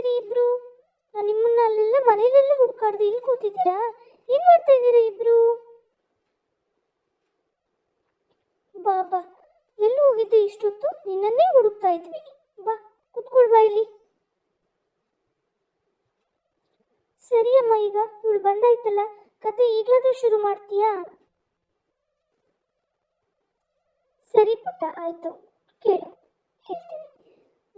ಇದ್ದೀರಿ ಇಬ್ರು? ನಾನು ನಿಮ್ಮನ್ನ ಅಲ್ಲೆಲ್ಲ ಮನೆಯಲ್ಲೆಲ್ಲ ಹುಡ್ಕಾಡ್ದು ಇಲ್ಲಿ ಕೂತಿದ್ದೀರಾ? ಏನ್ ಮಾಡ್ತಾ ಇದ್ದೀರಾ ಇಬ್ರು? ಬಾ ಬಾ ಎಲ್ಲೂ ಹೋಗಿದ್ದೆ ಇಷ್ಟೊತ್ತು? ನಿನ್ನನ್ನೇ ಹುಡುಕ್ತಾ ಇದ್ವಿ. ಬಾ, ಕುತ್ಕೊಳ್ ಬಾ ಇಲ್ಲಿ. ಸರಿ ಅಮ್ಮ, ಈಗ ಇವಳು ಬಂದಾಯ್ತಲ್ಲ, ಕತೆ ಈಗಲಾದ್ರೂ ಶುರು ಮಾಡ್ತೀಯಾ? ಸರಿ ಪುಟ್ಟ, ಆಯ್ತು. ಕೇಳು, ಹೇಳ್ತೀನಿ.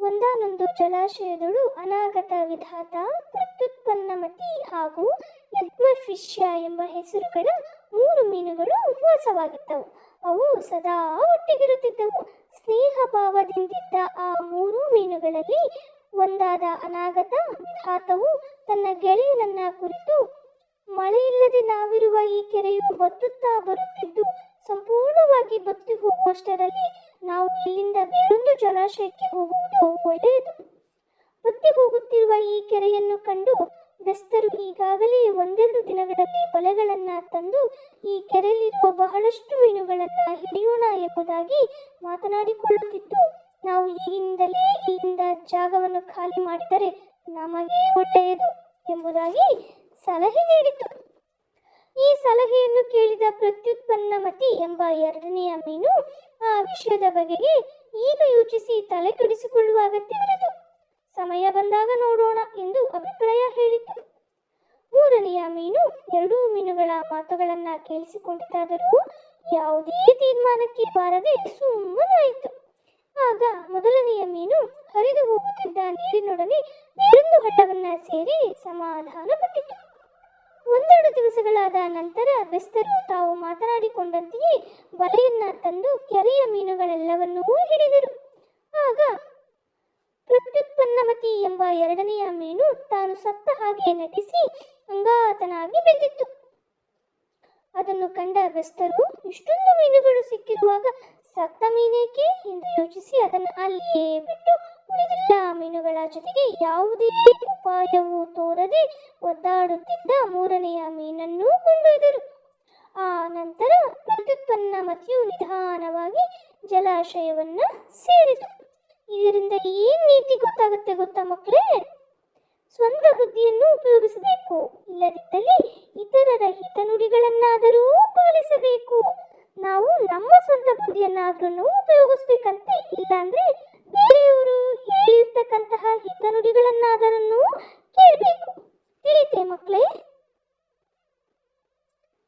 ಒಂದಾನೊಂದು ಜಲಾಶಯದಳು ಅನಾಗತ ವಿಧಾತ ಪ್ರತ್ಯುತ್ಪನ್ನಮತಿ ಹಾಗೂ ಯತ್ಮಫಿಷ್ಯ ಎಂಬ ಹೆಸರುಗಳ ಮೂರು ಮೀನುಗಳು ವಾಸವಾಗಿದ್ದವು. ಅವು ಸದಾ ಒಟ್ಟಿಗಿರುತ್ತಿದ್ದವು. ಸ್ನೇಹ ಭಾವದಿಂದಿದ್ದ ಆ ಮೂರು ಮೀನುಗಳಲ್ಲಿ ಒಂದಾದ ಅನಾಗತ ವಿಧಾತವು ತನ್ನ ಗೆಳೆಯನನ್ನ ಕುರಿತು, ಮಳೆಯಿಲ್ಲದೆ ನಾವಿರುವ ಈ ಕೆರೆಯು ಬತ್ತುತ್ತಾ ಬರುತ್ತಿದ್ದು ಸಂಪೂರ್ಣವಾಗಿ ಬತ್ತಿ ಹೋಗುವಷ್ಟರಲ್ಲಿ ನಾವು ಇಲ್ಲಿಂದ ಬೇರೊಂದು ಜಲಾಶಯಕ್ಕೆ ಹೋಗುವುದು ಒಳ್ಳೆಯದು. ಬತ್ತಿ ಹೋಗುತ್ತಿರುವ ಈ ಕೆರೆಯನ್ನು ಕಂಡು ಬೆಸ್ತರು ಈಗಾಗಲೇ ಒಂದೆರಡು ದಿನಗಳಲ್ಲಿ ಬಲೆಗಳನ್ನ ತಂದು ಈ ಕೆರೆಯಲ್ಲಿರುವ ಬಹಳಷ್ಟು ಮೀನುಗಳನ್ನ ಹಿಡಿಯೋಣ ಎಂಬುದಾಗಿ ಮಾತನಾಡಿಕೊಳ್ಳುತ್ತಿದ್ದು, ನಾವು ಈಗಿಂದಲೇ ಇಲ್ಲಿಂದ ಜಾಗವನ್ನು ಖಾಲಿ ಮಾಡಿದರೆ ನಮಗೆ ಒಳ್ಳೆಯದು ಎಂಬುದಾಗಿ ಸಲಹೆ ನೀಡಿತು. ಈ ಸಲಹೆಯನ್ನು ಕೇಳಿದ ಪ್ರತ್ಯುತ್ಪನ್ನಮತಿ ಎಂಬ ಎರಡನೆಯ ಮೀನು, ಆ ವಿಷಯದ ಬಗೆಗೆ ಈಗ ಯೋಚಿಸಿ ತಲೆ ಕೆಡಿಸಿಕೊಳ್ಳುವ ಅಗತ್ಯವಿರದು. ಸಮಯ ಬಂದಾಗ ನೋಡೋಣ ಎಂದು ಅಭಿಪ್ರಾಯ ಹೇಳಿತು. ಮೂರನೆಯ ಮೀನು ಎರಡೂ ಮೀನುಗಳ ಮಾತುಗಳನ್ನ ಕೇಳಿಸಿಕೊಂಡಿದ್ದಾದರೂ ಯಾವುದೇ ತೀರ್ಮಾನಕ್ಕೆ ಬಾರದೆ ಸುಮ್ಮನಾಯಿತು. ಆಗ ಮೊದಲನೆಯ ಮೀನು ಹರಿದು ಹೋಗುತ್ತಿದ್ದ ನೀರಿನೊಡನೆ ಬೇರೊಂದು ಹಳ್ಳವನ್ನ ಸೇರಿ ಸಮಾಧಾನ ಪಟ್ಟಿತು ಒಂದೆರಡು ದಿವಸಗಳಾದ ನಂತರ ಬೆಸ್ತರು ತಾವು ಮಾತನಾಡಿಕೊಂಡಂತೆಯೇ ಬಲೆಯನ್ನ ತಂದು ಕೆರೆಯ ಮೀನುಗಳೆಲ್ಲವನ್ನೂ ಹಿಡಿದರು. ಆಗ ಪ್ರತ್ಯುತ್ಪನ್ನಮತಿ ಎಂಬ ಎರಡನೆಯ ಮೀನು ತಾನು ಸತ್ತ ಹಾಗೆ ನಟಿಸಿ ಅಂಗಾತನಾಗಿ ಬಿದ್ದಿತ್ತು ಅದನ್ನು ಕಂಡ ಬೆಸ್ತರು, ಇಷ್ಟೊಂದು ಮೀನುಗಳು ಸಿಕ್ಕಿರುವಾಗ ಸತ್ತ ಮೀನೇಕೆ ಎಂದು ಯೋಚಿಸಿ ಅದನ್ನು ಅಲ್ಲಿಯೇ ಬಿಟ್ಟು ಉಳಿದೆಲ್ಲ. ಮೀನುಗಳ ಜೊತೆಗೆ ಯಾವುದೇ ಉಪಾಯವೂ ತೋರದೆ ಒದ್ದಾಡುತ್ತಿದ್ದ ಮೂರನೆಯ ಮೀನನ್ನು ಕೊಂಡೊಯ್ದರು. ಆ ನಂತರ ಪ್ರತ್ಯುತ್ಪನ್ನ ಮತಿಯು ನಿಧಾನವಾಗಿ ಜಲಾಶಯವನ್ನ ಸೇರಿತು. ಇದರಿಂದ ಏನ್ ನೀತಿ ಗೊತ್ತಾಗುತ್ತೆ ಗೊತ್ತಾ ಮಕ್ಕಳೇ? ಸ್ವಂತ ಬುದ್ಧಿಯನ್ನು ಉಪಯೋಗಿಸಬೇಕು. ಇಲ್ಲದಿದ್ದಲ್ಲಿ ಇತರರ ಹಿತನುಡಿಗಳನ್ನಾದರೂ ಪಾಲಿಸಬೇಕು. ನಾವು ನಮ್ಮ ಸ್ವಂತ ಬುದ್ಧಿಯನ್ನಾದ್ರೂ ಉಪಯೋಗಿಸ್ಬೇಕಂತೆ. ಇಲ್ಲಿರ್ತಕ್ಕಂತಹ ಹಿತನುಡಿಗಳನ್ನಾದರನ್ನು ಕೇಳಬೇಕು. ತಿಳಿತೆ ಮಕ್ಕಳೇ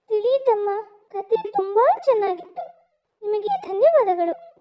ತಿಳಿತಮ್ಮ ಕತೆ ತುಂಬಾ ಚೆನ್ನಾಗಿತ್ತು. ನಿಮಗೆ ಧನ್ಯವಾದಗಳು.